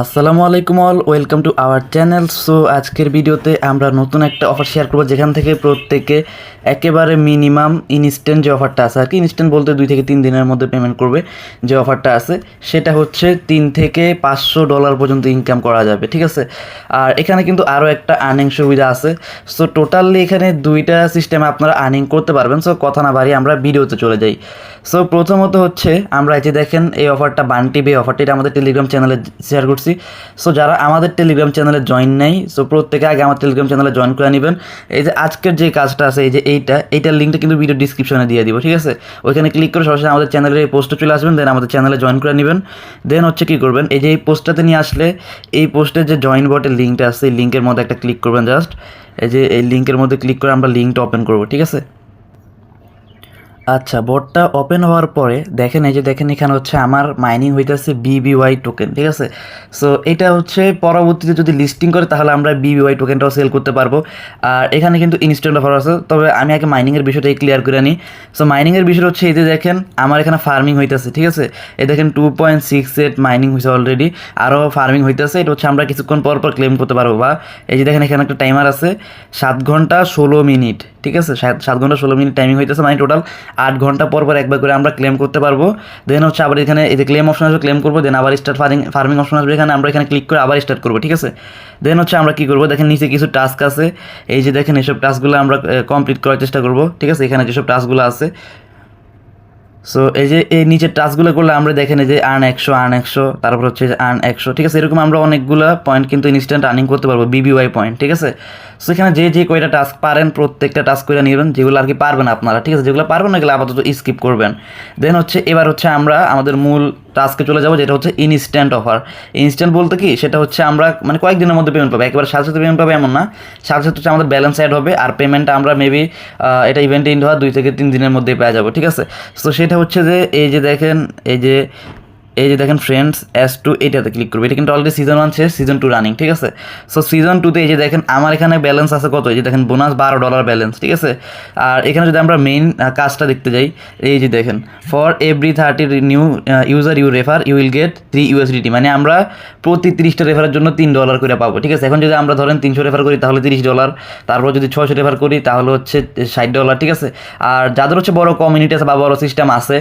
আসসালামু আলাইকুম all, welcome to our channel. So, আজকের ভিডিওতে আমরা নতুন একটা অফার শেয়ার করব, যেখান থেকে প্রত্যেকে একেবারে মিনিমাম ইনস্ট্যান্ট যে অফারটা আছে, আর কি ইনস্ট্যান্ট বলতে দুই থেকে তিন দিনের মধ্যে পেমেন্ট করবে যে অফারটা আছে, সেটা হচ্ছে তিন থেকে পাঁচশো ডলার পর্যন্ত ইনকাম করা যাবে, ঠিক আছে? আর এখানে কিন্তু আরও একটা আর্নিং সুবিধা আছে। সো টোটালি এখানে দুইটা সিস্টেমে আপনারা আর্নিং করতে পারবেন। সো, কথা না বাড়িয়ে আমরা ভিডিওতে চলে যাই। সো, প্রথমত হচ্ছে, আমরা এই যে দেখেন, এই অফারটা বান্টি বে অফারটা আমাদের টেলিগ্রাম চ্যানেলে শেয়ার করছি। সো যারা আমাদের টেলিগ্রাম চ্যানেলে জয়েন নেই সো প্রত্যেকে আগে আমার টেলিগ্রাম চ্যানেলে জয়েন করে নেবেন। এই যে আজকের যে কাজটা আছে, এই যে এইটা, এইটার লিঙ্কটা কিন্তু ভিডিও ডিসক্রিপশনে দিয়ে দিব, ঠিক আছে? ওইখানে ক্লিক করে সরাসরি আমাদের চ্যানেলের এই পোস্টে চলে আসবেন দেন আমাদের চ্যানেলে জয়েন করে নেবেন। দেন হচ্ছে কী করবেন, এই যে এই পোস্টটাতে নিয়ে আসলে এই পোস্টের যে জয়েন বটের লিঙ্কটা আছে, এই লিঙ্কের মধ্যে একটা ক্লিক করবেন জাস্ট এই যে এই লিঙ্কের মধ্যে ক্লিক করে আমরা লিঙ্কটা ওপেন করব, ঠিক আছে? আচ্ছা বোর্ডটা ওপেন হওয়ার পরে দেখেন, এই যে দেখেন, এখানে হচ্ছে আমার মাইনিং হইতেছে বিবিওয়াই টোকেন ঠিক আছে? সো এটা হচ্ছে পরবর্তীতে যদি লিস্টিং করে, তাহলে আমরা বিবিওয়াই টোকেনটাও সেল করতে পারব। আর এখানে কিন্তু ইনস্ট্যান্ট অফার আছে, তবে আমি আগে মাইনিংয়ের বিষয়টাই ক্লিয়ার করে নিই সো মাইনিংয়ের বিষয় হচ্ছে এই যে দেখেন, আমার এখানে ফার্মিং হইতেছে, ঠিক আছে? এই দেখেন two point six eight mining হয়েছে অলরেডি আরও ফার্মিং হইতেছে, এটা হচ্ছে আমরা কিছুক্ষণ পর পর ক্লেম করতে পারব। বা এই যে দেখেন, এখানে একটা টাইমার আছে, সাত ঘণ্টা ষোলো মিনিট, ঠিক আছে? সাত ঘণ্টা ষোলো মিনিট টাইমিং হইতেছে মানে টোটাল আট ঘণ্টা পর পর একবার করে আমরা ক্লেম করতে পারব। দেন হচ্ছে আবার এখানে এই যে ক্লেম অপশন আসবে ক্লেম করব দেন আবার স্টার্ট ফার্মিং ফার্মিং অপশন আসবে এখানে, আমরা এখানে ক্লিক করে আবার স্টার্ট করব, ঠিক আছে? দেন হচ্ছে আমরা কী করব, দেখেন নিচে কিছু টাস্ক আছে। এই যে দেখেন এসব টাস্কগুলো আমরা কমপ্লিট করার চেষ্টা করব, ঠিক আছে? এখানে যেসব টাস্কগুলো আছে সো এই যে এই নিচের টাচগুলো করলে আমরা দেখে এই যে আর্ন একশো আর্ন একশো, তারপর হচ্ছে আর্ন একশো। ঠিক আছে, এরকম আমরা অনেকগুলো পয়েন্ট কিন্তু ইনস্ট্যান্ট আর্নিং করতে পারব বিবিওয়াই পয়েন্ট ঠিক আছে? সো এখানে যে যে কয়টা টাস্ক পারেন, প্রত্যেকটা টাস্ক করে নেবেন, যেগুলো আর কি পারবেন আপনারা, ঠিক আছে? যেগুলো পারবেন না, এগুলো আপাতত স্কিপ করবেন। দেন হচ্ছে, এবার হচ্ছে আমরা আমাদের মূল টাস্কে চলে যাব, যেটা হচ্ছে ইনস্ট্যান্ট অফার ইনস্ট্যান্ট বলতে কি, সেটা হচ্ছে আমরা মানে কয়েকদিনের মধ্যে পেমেন্ট পাবো। একেবারে সাথে সাথে পেমেন্ট পাবো এমন না। সাথে সাথে হচ্ছে আমাদের ব্যালেন্স অ্যাড হবে আর পেমেন্টটা আমরা মেবি এটা ইভেন্ট ইন্ড হওয়ার দুই থেকে তিন দিনের মধ্যে পেয়ে যাব, ঠিক আছে? তো সেটা হচ্ছে যে, এই যে দেখেন, এই যে এই যে দেখেন ফ্রেন্ডস এস টু এটাতে ক্লিক করবে। এটা কিন্তু অলরেডি সিজন ওয়ান শেষ সিজন টু রানিং ঠিক আছে? সো সিজন টুতে এই যে দেখেন, আমার এখানে ব্যালেন্স আছে কত? এই যে দেখেন বোনাস বারো ডলার ব্যালেন্স ঠিক আছে? আর এখানে যদি আমরা মেইন কাজটা দেখতে যাই, এই যে দেখেন for every thirty new user you refer you will get three USDT মানে আমরা প্রতি তিরিশটা রেফারের জন্য তিন ডলার করে পাবো, ঠিক আছে? এখন যদি আমরা ধরেন তিনশো রেফার করি, তাহলে তিরিশ ডলার তারপর যদি ছশো রেফার করি, তাহলে হচ্ছে ষাট ডলার ঠিক আছে? আর যাদের হচ্ছে বড় কমিউনিটি আছে বা বড় সিস্টেম আছে,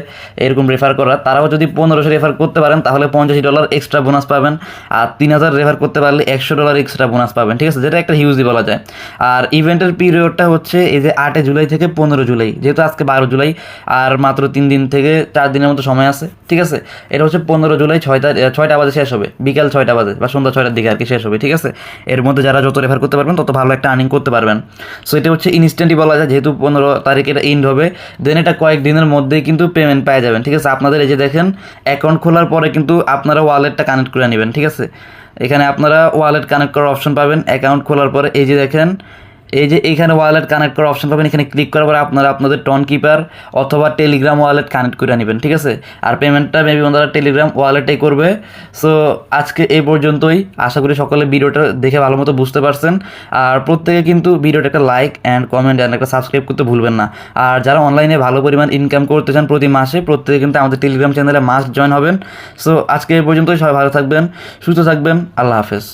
এরকম রেফার করার, তারাও যদি পনেরোশো রেফার করতে পারেন, তাহলে পঞ্চাশি ডলার এক্সট্রা বোনাস পাবেন। আর তিন হাজার রেফার করতে পারলে একশো ডলার এক্সট্রা বোনাস পাবেন, ঠিক আছে? যেটা একটা হিউজই বলা যায়। আর ইভেন্টের পিরিয়ডটা হচ্ছে এই যে আটে জুলাই থেকে পনেরো জুলাই, যেহেতু আজকে বারো জুলাই, আর মাত্র তিন দিন থেকে চার দিনের মতো সময় আছে, ঠিক আছে? এটা হচ্ছে পনেরো জুলাই, ছয়টা ছয়টা বাজে শেষ হবে, বিকাল ছয়টা বাজে, বা সন্ধ্যা ছয়টার দিকে আর কি শেষ হবে, ঠিক আছে? এর মধ্যে যারা যত রেফার করতে পারবেন, তত ভালো একটা আর্নিং করতে পারবেন। সো এটা হচ্ছে ইনস্ট্যান্টই বলা যায়, যেহেতু পনেরো তারিখে এটা ইন্ড হবে দেন এটা কয়েকদিনের মধ্যেই কিন্তু পেমেন্ট পাওয়া যাবেন, ঠিক আছে? আপনাদের এই যে দেখেন অ্যাকাউন্ট খোলার পরে কিন্তু আপনারা ওয়ালেটটা কানেক্ট করে নেবেন, ঠিক আছে? এখানে আপনারা ওয়ালেট কানেক্ট করার অপশন পাবেন অ্যাকাউন্ট খোলার পরে এই যে দেখেন এই যে এখানে ওয়ালেট কানেক্ট করার অপশন পাবেন, এখানে ক্লিক করার পরে আপনারা আপনাদের টন কিপার অথবা টেলিগ্রাম ওয়ালেট কানেক্ট করে নেবেন, ঠিক আছে? আর পেমেন্টটা মেবি ওনারা টেলিগ্রাম ওয়ালেটেই করবে। সো আজকে এই পর্যন্তই। আশা করি সকলে ভিডিওটা দেখে ভালো মতো বুঝতে পারছেন। আর প্রত্যেকে কিন্তু ভিডিওটা একটা লাইক অ্যান্ড কমেন্ট অ্যান্ড একটা সাবস্ক্রাইব করতে ভুলবেন না। আর যারা অনলাইনে ভালো পরিমাণ ইনকাম করতে চান প্রতি মাসে, প্রত্যেকে কিন্তু আমাদের টেলিগ্রাম চ্যানেলে মাস্ট জয়েন হবেন। সো আজকে এই পর্যন্তই। সবাই ভালো থাকবেন, সুস্থ থাকবেন। আল্লাহ হাফেজ।